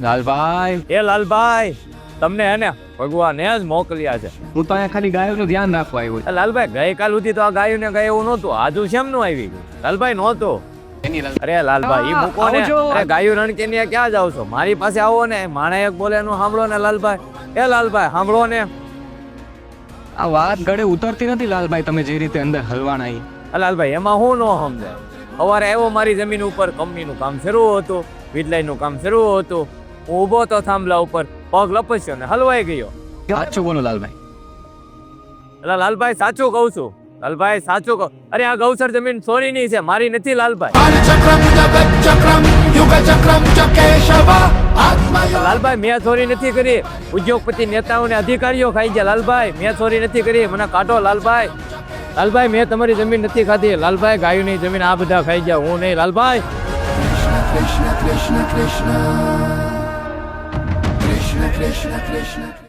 લાલભાઈ. એ લાલભાઈ તમને હે ને ભગવાને જ મોકલ્યા છે. હું તો અહીંયા ખાલી ગાયોનું ધ્યાન રાખવા આવ્યો છું. લાલભાઈ ગઈકાલ સુધી તો આ ગાયું ને ગાય નહોતું. આજુ શેમનું આવી ગયું? લાલભાઈ નહોતું. અરે લાલભાઈ ઈ મૂકો ને. અરે ગાયું રણકીનિયા ક્યાં જાવ છો? મારી પાસે આવો ને. માણે એક બોલે એનું સાંભળો ને લાલભાઈ. એ લાલભાઈ સાંભળો ને. આ વાત ગળે ઉતરતી નથી લાલભાઈ તમે જે રીતે અંદર હલવાના લાલભાઈ એમાં હું ન સમજાય. સવારે આવ્યો મારી જમીન ઉપર કંપનીનું કામ શરૂ હતું વીજળીનું કામ શરૂ હતું. ઊભો તો થાંભલા ઉપર પગ લપસ્યો ને હલવાઈ ગયો. સાચું બોલો લાલભાઈ. એટલે લાલભાઈ સાચું કહું છું. લાલભાઈ સાચું કહું. અરે આ ગૌસર જમીન સોરીની છે મારી નથી લાલભાઈ. લાલભાઈ મેં ચોરી નથી કરી. ઉદ્યોગપતિ નેતાઓને અધિકારીઓ ખાઈ ગયા. લાલભાઈ મેં ચોરી નથી કરી. મને કાઢો લાલભાઈ. લાલભાઈ મેં તમારી જમીન નથી ખાધી. લાલભાઈ ગાયોની જમીન આ બધા ખાઈ ગયા. હું નહીં લાલભાઈ. કૃષ્ણ કૃષ્ણ કૃષ્ણ. Krishna Krishna